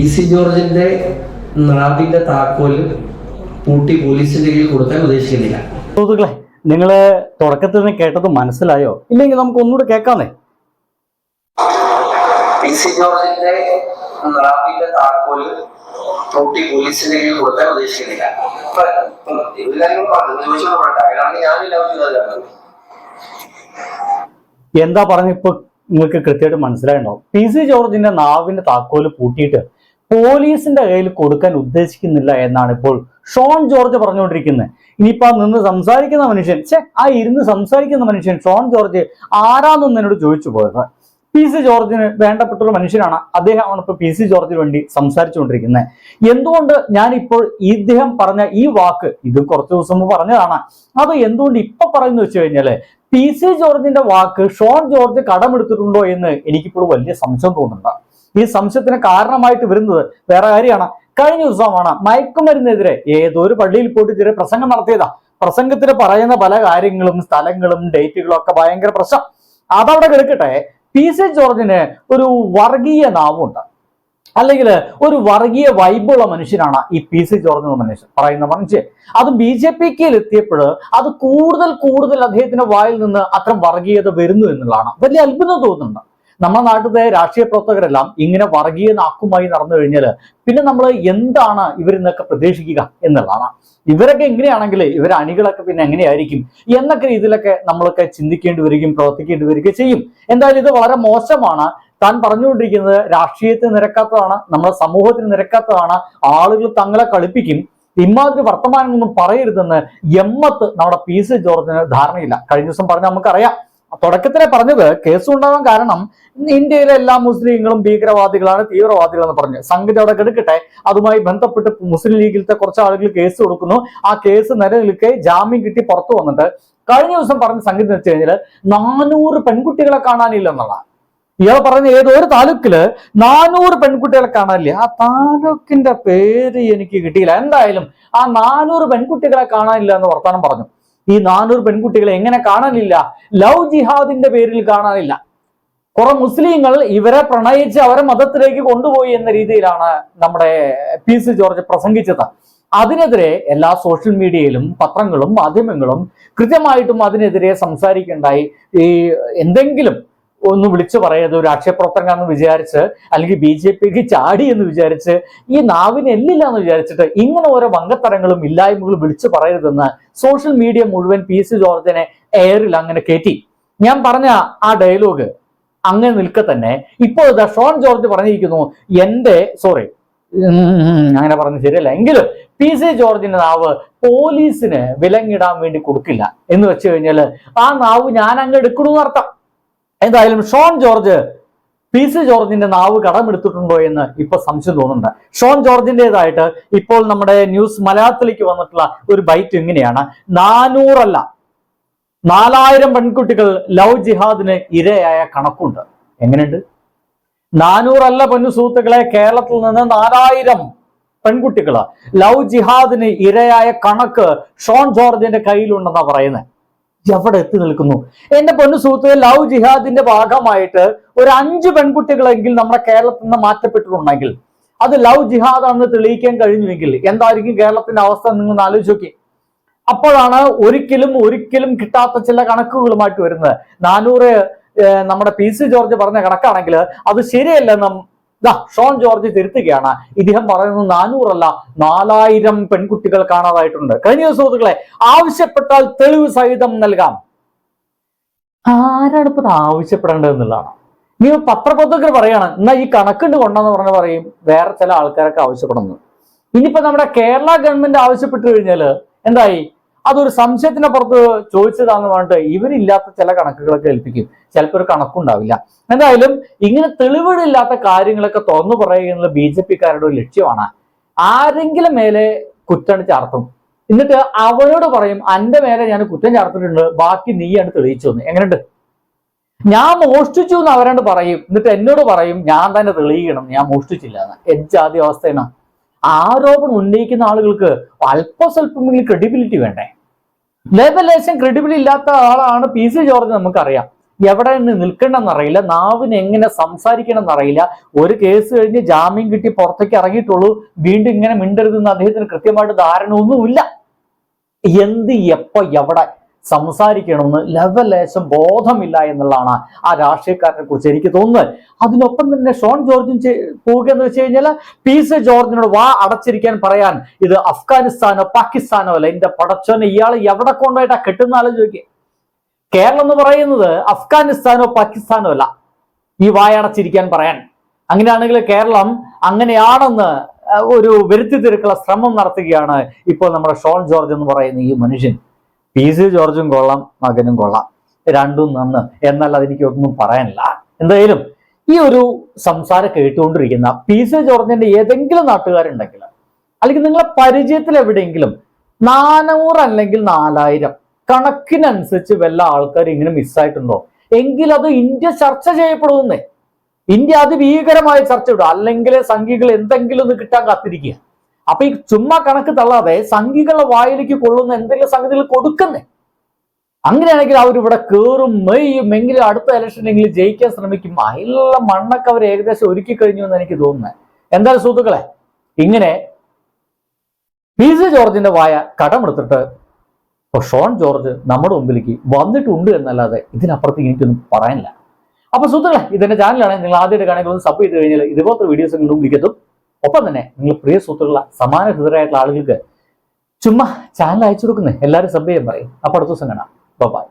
P C ജോർജിന്റെ നാവിന്റെ താക്കോൽ പൂട്ടി പോലീസിന്റെ കീഴിൽ കൊടുക്കാൻ ഉദ്ദേശിക്കുന്നില്ല. സുഹൃത്തുക്കളെ നിങ്ങൾ തുടക്കത്തിൽ നിന്ന് കേട്ടത് മനസ്സിലായോ? ഇല്ലെങ്കിൽ നമുക്ക് ഒന്നുകൂടെ കേൾക്കാന്നേ പി സി ജോർജിന്റെ നാവിന്റെ താക്കോൽ പൂട്ടി പോലീസിന്റെ കീഴിൽ കൊടുക്കാൻ ഉദ്ദേശിക്കുന്നില്ല. എന്താ പറഞ്ഞ ഇപ്പൊ നിങ്ങൾക്ക് കൃത്യമായിട്ട് മനസ്സിലായിട്ടുണ്ടാവും. പി സി ജോർജിന്റെ നാവിന്റെ താക്കോൽ പൂട്ടിയിട്ട് പോലീസിന്റെ കയ്യിൽ കൊടുക്കാൻ ഉദ്ദേശിക്കുന്നില്ല എന്നാണ് ഇപ്പോൾ ഷോൺ ജോർജ് പറഞ്ഞുകൊണ്ടിരിക്കുന്നത്. ഇനിയിപ്പോ നിന്ന് സംസാരിക്കുന്ന മനുഷ്യൻ ആ ഇരുന്ന് സംസാരിക്കുന്ന മനുഷ്യൻ ഷോൺ ജോർജ് ആരാന്നൊന്ന് എന്നോട് ചോദിച്ചു പോയത്. പി സി ജോർജിന് വേണ്ടപ്പെട്ട ഒരു മനുഷ്യനാണ്. അദ്ദേഹമാണ് ഇപ്പൊ പി സി ജോർജിന് വേണ്ടി സംസാരിച്ചുകൊണ്ടിരിക്കുന്നത്. എന്തുകൊണ്ട് ഞാൻ ഇപ്പോൾ ഇദ്ദേഹം പറഞ്ഞ ഈ വാക്ക് ഇത് കുറച്ചു ദിവസം മുമ്പ് പറഞ്ഞതാണ്. അത് എന്തുകൊണ്ട് ഇപ്പൊ പറയുന്നു വെച്ച് കഴിഞ്ഞാൽ പി സി ജോർജിന്റെ വാക്ക് ഷോൺ ജോർജ് കടമെടുത്തിട്ടുണ്ടോ എന്ന് എനിക്കിപ്പോൾ വലിയ സംശയം തോന്നുന്നുണ്ട്. ഈ സംശയത്തിന് കാരണമായിട്ട് വരുന്നത് വേറെ കാര്യമാണ്. കഴിഞ്ഞ ദിവസമാണ് മയക്കുമരുന്നെതിരെ ഏതൊരു പള്ളിയിൽ പോയിട്ട് ചെറിയ പ്രസംഗം നടത്തിയതാ. പ്രസംഗത്തിൽ പറയുന്ന പല കാര്യങ്ങളും സ്ഥലങ്ങളും ഡേറ്റുകളും ഒക്കെ ഭയങ്കര പ്രശ്നം. അതവിടെ കിടക്കട്ടെ. പി സി ജോർജിന് ഒരു വർഗീയ നാവുണ്ട്. അല്ലെങ്കിൽ ഒരു വർഗീയ വൈബുള്ള മനുഷ്യനാണ് ഈ പി സി ജോർജ് എന്ന മനുഷ്യൻ. പറയുന്ന മനുഷ്യൻ അത് ബി ജെ പിക്ക് എത്തിയപ്പോൾ അത് കൂടുതൽ കൂടുതൽ അദ്ദേഹത്തിന്റെ വായിൽ നിന്ന് അത്ര വർഗീയത വരുന്നു എന്നുള്ളതാണ്. വലിയ അത്ഭുതം തോന്നുന്നുണ്ട്. നമ്മുടെ നാട്ടിലെ രാഷ്ട്രീയ പ്രവർത്തകരെല്ലാം ഇങ്ങനെ വർഗീയ നാക്കുമായി നടന്നു കഴിഞ്ഞാൽ പിന്നെ നമ്മൾ എന്താണ് ഇവരിൽ നിന്നൊക്കെ പ്രതീക്ഷിക്കുക എന്നുള്ളതാണ്. ഇവരൊക്കെ എങ്ങനെയാണെങ്കിൽ ഇവരെ അണികളൊക്കെ പിന്നെ എങ്ങനെയായിരിക്കും എന്നൊക്കെ രീതിയിലൊക്കെ നമ്മളൊക്കെ ചിന്തിക്കേണ്ടി വരികയും പ്രവർത്തിക്കേണ്ടി വരികയും ചെയ്യും. എന്തായാലും ഇത് വളരെ മോശമാണ്. താൻ പറഞ്ഞുകൊണ്ടിരിക്കുന്നത് രാഷ്ട്രീയത്തിന് നിരക്കാത്തതാണ് നമ്മുടെ സമൂഹത്തിന് നിരക്കാത്തതാണ് ആളുകൾ തങ്ങളെ കളിപ്പിക്കും. ഇമാതിരി വർത്തമാനങ്ങളൊന്നും പറയരുതെന്ന് എമ്മത്ത് നമ്മുടെ പി സി ജോർജിന് ധാരണയില്ല. കഴിഞ്ഞ ദിവസം പറഞ്ഞ നമുക്കറിയാം. തുടക്കത്തിലെ പറഞ്ഞത് കേസ് ഉണ്ടാവാൻ കാരണം ഇന്ത്യയിലെ എല്ലാ മുസ്ലിങ്ങളും ഭീകരവാദികളാണ് തീവ്രവാദികളെന്ന് പറഞ്ഞു. സംഗതി അവിടെ കെടുക്കട്ടെ. അതുമായി ബന്ധപ്പെട്ട് മുസ്ലിം ലീഗിലത്തെ കുറച്ച് ആളുകൾ കേസ് കൊടുക്കുന്നു. ആ കേസ് നിലനിൽക്കെ ജാമ്യം കിട്ടി പുറത്തു വന്നിട്ട് കഴിഞ്ഞ ദിവസം പറഞ്ഞ സംഗതി എന്ന് വെച്ച് കഴിഞ്ഞാൽ നാനൂറ് പെൺകുട്ടികളെ കാണാനില്ല എന്നുള്ളതാണ് ഇയാൾ പറഞ്ഞ ഏതോ ഒരു താലൂക്കിൽ നാനൂറ് പെൺകുട്ടികളെ കാണാനില്ല. ആ താലൂക്കിന്റെ പേര് എനിക്ക് കിട്ടിയില്ല. എന്തായാലും ആ നാനൂറ് പെൺകുട്ടികളെ കാണാനില്ല എന്ന് വർത്താനം പറഞ്ഞു. ഈ നാനൂറ് പെൺകുട്ടികളെ എങ്ങനെ കാണാനില്ല? ലവ് ജിഹാദിന്റെ പേരിൽ കാണാനില്ല. കുറെ മുസ്ലിങ്ങൾ ഇവരെ പ്രണയിച്ച് അവരെ മതത്തിലേക്ക് കൊണ്ടുപോയി എന്ന രീതിയിലാണ് നമ്മുടെ പി സി ജോർജ് പ്രസംഗിച്ചത്. അതിനെതിരെ എല്ലാ സോഷ്യൽ മീഡിയയിലും പത്രങ്ങളും മാധ്യമങ്ങളും കൃത്യമായിട്ടും അതിനെതിരെ സംസാരിക്കേണ്ടായി. ഈ എന്തെങ്കിലും ഒന്ന് വിളിച്ചു പറയരുത് ഒരു രാഷ്ട്രീയപ്രവർത്തകനാണെന്ന് വിചാരിച്ച് അല്ലെങ്കിൽ ബി ജെ പിക്ക് ചാടി എന്ന് വിചാരിച്ച് ഈ നാവിന് എല്ലില്ല എന്ന് വിചാരിച്ചിട്ട് ഇങ്ങനെ ഓരോ വങ്കത്തരങ്ങളും ഇല്ലായ്മകളും വിളിച്ചു പറയരുതെന്ന് സോഷ്യൽ മീഡിയ മുഴുവൻ പി സി ജോർജിനെ എയറിൽ അങ്ങനെ കയറ്റി ഞാൻ പറഞ്ഞ ആ ഡയലോഗ് അങ്ങനെ നിൽക്കെ തന്നെ ഇപ്പോൾ ഷോൺ ജോർജ് പറഞ്ഞിരിക്കുന്നു എന്റെ സോറി അങ്ങനെ പറഞ്ഞ് ശരിയല്ല എങ്കിലും പി സി ജോർജിന്റെ നാവ് പോലീസിന് വിലങ്ങിടാൻ വേണ്ടി കൊടുക്കില്ല എന്ന് വെച്ച് കഴിഞ്ഞാൽ ആ നാവ് ഞാൻ അങ്ങ് എടുക്കണമെന്ന് അർത്ഥം. എന്തായാലും ഷോൺ ജോർജ് പി സി ജോർജിന്റെ നാവ് കടമെടുത്തിട്ടുണ്ടോ എന്ന് ഇപ്പൊ സംശയം തോന്നുന്നുണ്ട്. ഷോൺ ജോർജിന്റെതായിട്ട് ഇപ്പോൾ നമ്മുടെ ന്യൂസ് മലയാളത്തിലേക്ക് വന്നിട്ടുള്ള ഒരു ബൈറ്റ് ഇങ്ങനെയാണ്. നാനൂറല്ല നാലായിരം പെൺകുട്ടികൾ ലവ് ജിഹാദിന് ഇരയായ കണക്കുണ്ട്. എങ്ങനെയുണ്ട്? നാനൂറല്ല പൊന്നു സുഹൃത്തുക്കളെ കേരളത്തിൽ നിന്ന് നാലായിരം പെൺകുട്ടികൾ ലവ് ജിഹാദിന് ഇരയായ കണക്ക് ഷോൺ ജോർജിന്റെ കയ്യിലുണ്ടെന്നാ പറയുന്നത് എവിടെ എത്തി നിൽക്കുന്നു? എന്റെ പൊന്നു സുഹൃത്തുക്കൾ ലവ് ജിഹാദിന്റെ ഭാഗമായിട്ട് ഒരു അഞ്ച് പെൺകുട്ടികളെങ്കിൽ നമ്മുടെ കേരളത്തിൽ നിന്ന് മാറ്റപ്പെട്ടിട്ടുണ്ടെങ്കിൽ അത് ലവ് ജിഹാദാണെന്ന് തെളിയിക്കാൻ കഴിഞ്ഞുവെങ്കിൽ എന്തായിരിക്കും കേരളത്തിന്റെ അവസ്ഥ നിങ്ങൾ ആലോചിച്ച് നോക്കി. അപ്പോഴാണ് ഒരിക്കലും ഒരിക്കലും കിട്ടാത്ത ചില കണക്കുകളുമായിട്ട് വരുന്നത്. നാനൂറ് നമ്മുടെ പി സി ജോർജ് പറഞ്ഞ കണക്കാണെങ്കിൽ അത് ശരിയല്ലെന്നും ദാ ഷോൺ ജോർജ് തിരുത്തുകയാണ്. ഇദ്ദേഹം പറയുന്നത് നാനൂറല്ല നാലായിരം പെൺകുട്ടികൾ കാണാതായിട്ടുണ്ട്. കഴിഞ്ഞ സുഹൃത്തുക്കളെ ആവശ്യപ്പെട്ടാൽ തെളിവ് സഹിതം നൽകാം. ആരാണ് ഇപ്പൊ ആവശ്യപ്പെടേണ്ടതെന്നുള്ളതാണ് നീ പത്രപ്രവർത്തകർ പറയാണ് എന്നാ ഈ കണക്കുണ്ട് കൊണ്ടെന്ന് പറഞ്ഞ് പറയും വേറെ ചില ആൾക്കാരൊക്കെ ആവശ്യപ്പെടുന്നു. ഇനിയിപ്പോ നമ്മുടെ കേരള ഗവൺമെന്റ് ആവശ്യപ്പെട്ടു കഴിഞ്ഞാൽ എന്തായി? അതൊരു സംശയത്തിന്റെ പുറത്ത് ചോദിച്ചതാന്ന് പറഞ്ഞിട്ട് ഇവരില്ലാത്ത ചില കണക്കുകളൊക്കെ ഏൽപ്പിക്കും. ചിലപ്പോൾ ഒരു കണക്കുണ്ടാവില്ല. എന്തായാലും ഇങ്ങനെ തെളിവുകളില്ലാത്ത കാര്യങ്ങളൊക്കെ തുറന്നു പറയുക എന്നുള്ള ബി ജെ പിക്കാരുടെ ഒരു ലക്ഷ്യമാണ്. ആരെങ്കിലും മേലെ കുറ്റം ചാർത്തും. എന്നിട്ട് അവനോട് പറയും അന്റെ മേലെ ഞാൻ കുറ്റം ചാർത്തിട്ടുണ്ട് ബാക്കി നീയാണ് തെളിയിച്ചു എന്ന് എങ്ങനെയുണ്ട്? ഞാൻ മോഷ്ടിച്ചു എന്ന് അവരോട് പറയും. എന്നിട്ട് എന്നോട് പറയും ഞാൻ തന്നെ തെളിയിക്കണം ഞാൻ മോഷ്ടിച്ചില്ല എന്ന്. എജ്ജാതി അവസ്ഥയാണ് ആരോപണം ഉന്നയിക്കുന്ന ആളുകൾക്ക് അല്പസ്വല്പമെങ്കിലും ക്രെഡിബിലിറ്റി വേണ്ടേ? ലേബലേശം ക്രെഡിബിലിറ്റി ഇല്ലാത്ത ആളാണ് പി സി ജോർജ് നമുക്കറിയാം. എവിടെ നിൽക്കണമെന്നറിയില്ല നാവിന് എങ്ങനെ സംസാരിക്കണം എന്നറിയില്ല ഒരു കേസ് കഴിഞ്ഞ് ജാമ്യം കിട്ടി പുറത്തേക്ക് ഇറങ്ങിയിട്ടുള്ളൂ. വീണ്ടും ഇങ്ങനെ മിണ്ടരുതെന്ന് അദ്ദേഹത്തിന് കൃത്യമായിട്ട് ധാരണ ഒന്നുമില്ല എന്ത് എപ്പോ എവിടെ സംസാരിക്കണമെന്ന് ലവലേശം ബോധമില്ല എന്നുള്ളതാണ് ആ രാഷ്ട്രീയക്കാരനെ കുറിച്ച് എനിക്ക് തോന്നുന്നത്. അതിനൊപ്പം തന്നെ ഷോൺ ജോർജിൻ പോവുക എന്ന് വെച്ച് കഴിഞ്ഞാൽ പി സി ജോർജിനോട് വാ അടച്ചിരിക്കാൻ പറയാൻ ഇത് അഫ്ഗാനിസ്ഥാനോ പാകിസ്ഥാനോ അല്ല എന്റെ പടച്ചോനെ ഇയാൾ എവിടെ കൊണ്ടായിട്ടാ കെട്ടുന്ന ആലോചിക്കുക കേരളം എന്ന് പറയുന്നത് അഫ്ഗാനിസ്ഥാനോ പാകിസ്ഥാനോ അല്ല. ഈ വായടച്ചിരിക്കാൻ പറയാൻ. അങ്ങനെയാണെങ്കിൽ കേരളം അങ്ങനെയാണെന്ന് ഒരു വരുത്തി തീർക്കുള്ള ശ്രമം നടത്തുകയാണ് ഇപ്പോൾ നമ്മുടെ ഷോൺ ജോർജ് എന്ന് പറയുന്ന ഈ മനുഷ്യൻ. പി സി ജോർജും കൊള്ളാം മകനും കൊള്ളാം. രണ്ടും നന്ന്. എന്നല്ല അതെനിക്ക് ഒന്നും പറയാനില്ല. എന്തായാലും ഈ ഒരു സംസാരം കേട്ടുകൊണ്ടിരിക്കുന്ന പി സി ജോർജിന്റെ ഏതെങ്കിലും നാട്ടുകാരുണ്ടെങ്കിൽ അല്ലെങ്കിൽ നിങ്ങളെ പരിചയത്തിൽ എവിടെയെങ്കിലും നാനൂറ് അല്ലെങ്കിൽ നാലായിരം കണക്കിനനുസരിച്ച് വല്ല ആൾക്കാർ ഇങ്ങനെ മിസ്സായിട്ടുണ്ടോ എങ്കിൽ അത് ഇന്ത്യ ചർച്ച ചെയ്യപ്പെടുന്നേ ഇന്ത്യ അതിഭീകരമായ ചർച്ച ഇടും അല്ലെങ്കിൽ സംഘികൾ എന്തെങ്കിലും ഒന്ന് കിട്ടാൻ കാത്തിരിക്കുക. അപ്പൊ ഈ ചുമ്മാ കണക്ക് തള്ളാതെ സംഘികളെ വായിലേക്ക് കൊള്ളുന്ന എന്തെങ്കിലും സംഗതികൾ കൊടുക്കുന്നേ? അങ്ങനെയാണെങ്കിൽ അവർ ഇവിടെ മെയ്യും എങ്കിലും അടുത്ത ഇലക്ഷനെങ്കിലും ജയിക്കാൻ ശ്രമിക്കും. അതിലുള്ള മണ്ണൊക്കെ അവർ ഏകദേശം ഒരുക്കി കഴിഞ്ഞു എന്ന് എനിക്ക് തോന്നുന്നത്. എന്തായാലും സുഹൃത്തുക്കളെ ഇങ്ങനെ പി സി ജോർജിന്റെ വായ കടമെടുത്തിട്ട് ഇപ്പൊ ഷോൺ ജോർജ് നമ്മുടെ മുമ്പിലേക്ക് വന്നിട്ടുണ്ട് എന്നല്ലാതെ ഇതിനപ്പുറത്ത് എനിക്കൊന്നും പറയാനില്ല. അപ്പൊ സുഹൃത്തുക്കളെ ഇതിന്റെ ചാനലാണ് നിങ്ങൾ ആദ്യമായിട്ട് ഒന്ന് സബ് ചെയ്ത് കഴിഞ്ഞാൽ ഇതുപോലത്തെ വീഡിയോസ് നിങ്ങളുടെ മുമ്പിലേക്ക് എത്തും. ഒപ്പം തന്നെ നിങ്ങൾ പ്രിയ സുഹൃത്തുക്കള സമാന ഹൃദയരായിട്ടുള്ള ആളുകൾക്ക് ചുമ്മാ ചാനൽ അയച്ചു കൊടുക്കുന്നേ. എല്ലാവരും സബ് ചെയ്യാൻ പറയും. അപ്പൊ അടുത്ത ദിവസം കാണാം. ബൈ